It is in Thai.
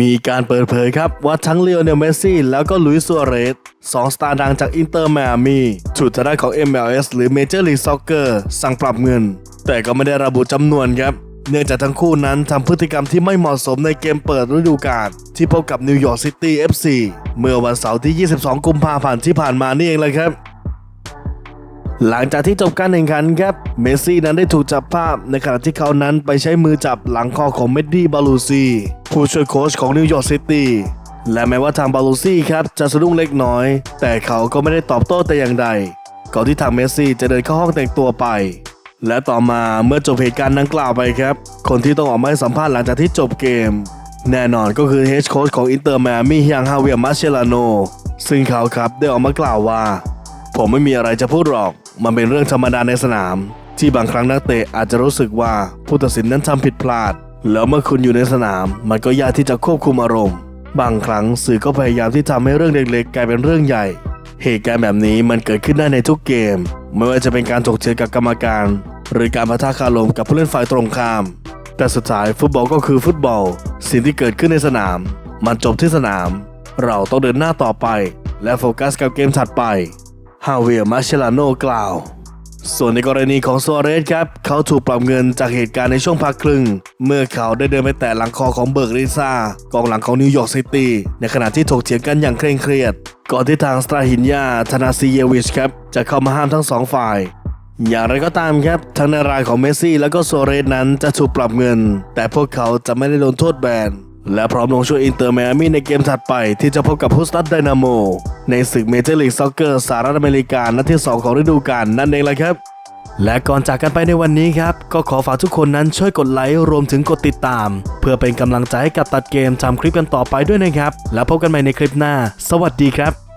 มีการเปิดเผยครับว่าทั้งเลโอเนลเมสซี่แล้วก็ลุยส์ซัวเรสสองสตาร์ดังจากอินเตอร์มามีถูกทางด้านของ MLS หรือ Major League Soccer สั่งปรับเงิน แต่ก็ไม่ได้ระบุจำนวนครับ เนื่องจากทั้งคู่นั้นทำพฤติกรรมที่ไม่เหมาะสมในเกมเปิดฤดูกาลที่พบกับนิวยอร์กซิตี้ FC เมื่อวันเสาร์ที่ 22 กุมภาพันธ์ที่ผ่านมานี่เองเลยครับ หลังจากที่จบการแข่งขันครับ เมสซี่นั้นได้ถูกจับภาพ ในขณะที่เขานั้นไปใช้มือจับหลังคอของเมดดี้บาลูซีผู้ช่วยโค้ชของนิวยอร์กซิตี้และแม้ว่าทางบาลูซี่ครับจะสะดุ้งเล็กน้อย แต่เขาก็ไม่ได้ตอบโต้แต่อย่างใดก่อนที่ทางเมสซี่จะเดินเข้าห้องแต่งตัวไป และต่อมาเมื่อจบเหตุการณ์ดังกล่าวไปครับ คนที่ต้องออกมาให้สัมภาษณ์หลังจากที่จบเกม แน่นอนก็คือเฮดโค้ชของอินเตอร์แมมี่ยังฮาเวียมาเชลาโนซึ่งเขาครับได้ออกมากล่าวว่า ผมไม่มีอะไรจะพูดหรอก มันเป็นเรื่องธรรมดาในสนาม ที่บางครั้งนักเตะอาจจะรู้สึกว่าผู้ตัดสินนั้นทำผิดพลาด แล้วเมื่อคุณอยู่ในสนาม มันก็ยากที่จะควบคุมอารมณ์ บางครั้งสื่อก็พยายามที่ทำให้เรื่องเล็กๆ กลายเป็นเรื่องใหญ่ เหตุการณ์แบบนี้มันเกิดขึ้นได้ในทุกเกม ไม่ว่าจะเป็นการถกเถียงกับกรรมการ หรือการปะทะคารมกับผู้เล่นฝ่ายตรงข้าม แต่สุดท้ายฟุตบอลก็คือฟุตบอล สิ่งที่เกิดขึ้นในสนาม มันจบที่สนาม เราต้องเดินหน้าต่อไป และโฟกัสกับเกมถัดไป ฮาเวียร์มาเชลาโนกล่าว ส่วนในกรณีของซัวเรสครับ เขาถูกปรับเงินจากเหตุการณ์ในช่วงพักครึ่ง เมื่อเขาได้เดินไปแตะหลังคอของเบิร์กลิซ่ากองหลังของนิวยอร์กซิตี้ในขณะที่ถกเถียงกันอย่างเคร่งเครียด ก่อนที่ทางสตราหินยาธนาซีเยวิชครับจะเข้ามาห้ามทั้งสองฝ่ายอย่างไรก็ตามครับทั้งในรายของเมสซี่และก็โซเรสนั้นจะถูกปรับเงิน แต่พวกเขาจะไม่ได้โดนโทษแบน และพร้อมลงช่วยอินเตอร์ไมอามี่ในเกมถัดไปที่จะพบกับฮุสตัดไดนาโมในศึกเมเจอร์ลีกซ็อกเกอร์สหรัฐอเมริกานัดที่ 2 ของฤดูกาลนั่นเองแหละครับ และก่อนจากกันไปในวันนี้ครับ ก็ขอฝากทุกคนนั้นช่วยกดไลค์รวมถึงกดติดตาม เพื่อเป็นกำลังใจให้กับตัดเกมทำคลิปกันต่อไปด้วยนะครับ แล้วพบกันใหม่ในคลิปหน้า สวัสดีครับ